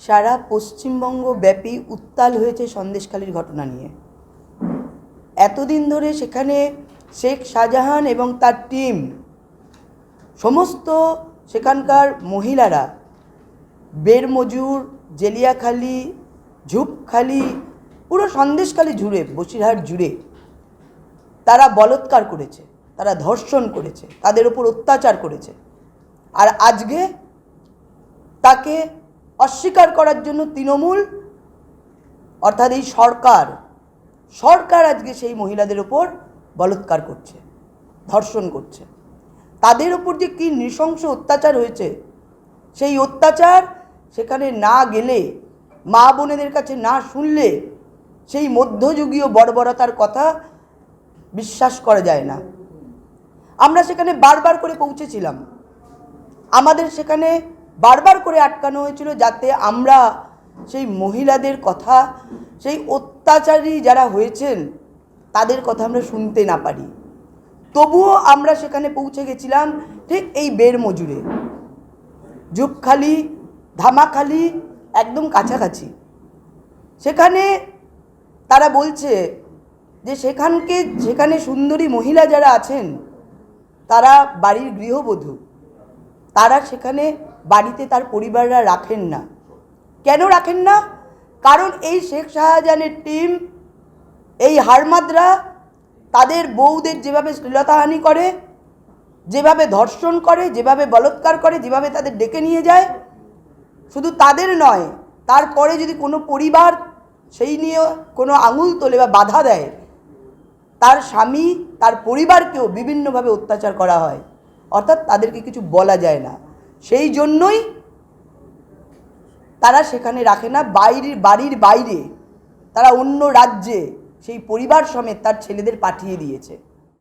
সারা পশ্চিমবঙ্গ ব্যাপী উত্তাল হয়েছে সন্দেশখালির ঘটনা নিয়ে। এতদিন ধরে সেখানে শেখ শাহজাহান এবং তার টিম, সমস্ত সেখানকার মহিলারা, বেরমজুর, জেলিয়াখালি, ঝুপখালি, পুরো সন্দেশখালি জুড়ে, বসিরহাট জুড়ে তারা বলৎকার করেছে, তারা ধর্ষণ করেছে, তাদের উপর অত্যাচার করেছে। আর আজকে তাকে অস্বীকার করার জন্য তৃণমূল, অর্থাৎ এই সরকার সরকার আজকে সেই মহিলাদের ওপর বলৎকার করছে, ধর্ষণ করছে। তাদের ওপর যে কী নৃশংস অত্যাচার হয়েছে, সেই অত্যাচার সেখানে না গেলে, মা বোনেদের কাছে না শুনলে, সেই মধ্যযুগীয় বর্বরতার কথা বিশ্বাস করা যায় না। আমরা সেখানে বারবার করে পৌঁছেছিলাম। আমাদের সেখানে বারবার করে আটকানো হয়েছিল যাতে আমরা সেই মহিলাদের কথা, সেই অত্যাচারী যারা হয়েছেন, তাদের কথা আমরা শুনতে না পারি। তবুও আমরা সেখানে পৌঁছে গেছিলাম ঠিক এই বের মজুরে জুপখালি, ধামাখালি একদম কাছাকাছি। সেখানে তারা বলছে যে সেখানকে, সেখানে সুন্দরী মহিলা যারা আছেন, তারা বাড়ির গৃহবধূ। তারা সেখানে বাড়িতে তার পরিবাররা রাখেন না। কেন রাখেন না? কারণ এই শেখ শাহজাহানের টিম এই হারমাদরা তাদের বউদের যেভাবে শ্লীলতাহানি করে, যেভাবে ধর্ষণ করে, যেভাবে বলৎকার করে, যেভাবে তাদের ডেকে নিয়ে যায়, শুধু তাদের নয়, তারপরে যদি কোনো পরিবার সেই নিয়ে কোনো আঙুল তোলে বা বাধা দেয়, তার স্বামী, তার পরিবারকেও বিভিন্নভাবে অত্যাচার করা হয়। অর্থাৎ তাদেরকে কিছু বলা যায় না। সেই জন্যই তারা সেখানে রাখে না বাইরের বাড়ির বাইরে। তারা অন্য রাজ্যে সেই পরিবার সমেত তার ছেলেদের পাঠিয়ে দিয়েছে।